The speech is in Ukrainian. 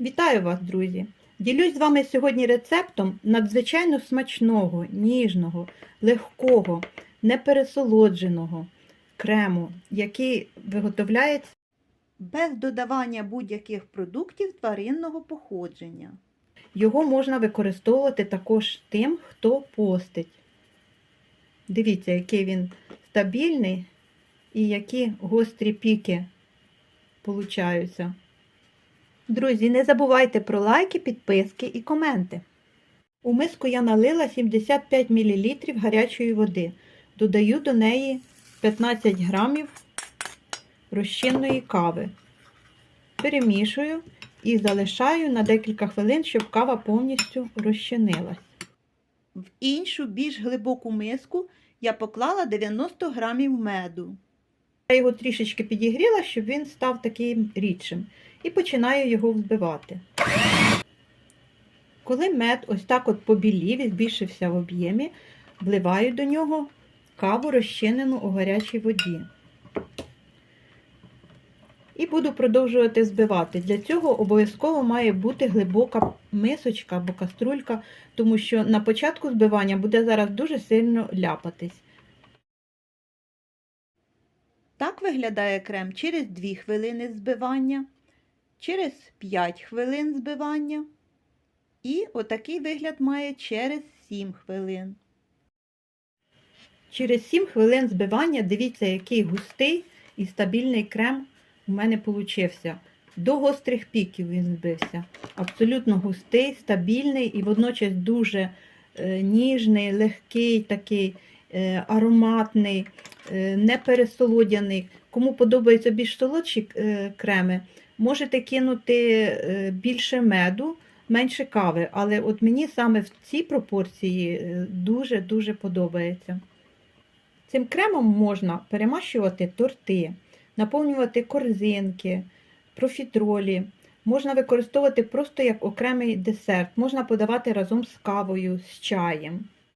Вітаю вас, друзі! Ділюсь з вами сьогодні рецептом надзвичайно смачного, ніжного, легкого, непересолодженого крему, який виготовляється без додавання будь-яких продуктів тваринного походження. Його можна використовувати також тим, хто постить. Дивіться, який він стабільний і які гострі піки получаються. Друзі, не забувайте про лайки, підписки і коменти. У миску я налила 75 мл гарячої води. Додаю до неї 15 грамів розчинної кави. Перемішую і залишаю на декілька хвилин, щоб кава повністю розчинилась. В іншу більш глибоку миску я поклала 90 грамів меду. Я його трішечки підігріла, щоб він став таким рідшим. І починаю його взбивати. Коли мед ось так от побілів і збільшився в об'ємі, вливаю до нього каву розчинену у гарячій воді. І буду продовжувати збивати. Для цього обов'язково має бути глибока мисочка або каструлька, тому що на початку збивання буде зараз дуже сильно ляпатись. Так виглядає крем через 2 хвилини збивання, через 5 хвилин збивання. І отакий вигляд має через 7 хвилин. Через 7 хвилин збивання дивіться, який густий і стабільний крем у мене получився. До гострих піків він збився. Абсолютно густий, стабільний і водночас дуже е, ніжний, легкий, такий е, ароматний, не пересолодяний. Кому подобаються більш солодші е, креми, можете кинути е, більше меду, менше кави. Але от мені саме в цій пропорції е, дуже-дуже подобається. Цим кремом можна перемащувати торти, наповнювати корзинки, профітролі. Можна використовувати просто як окремий десерт, можна подавати разом з кавою, з чаєм.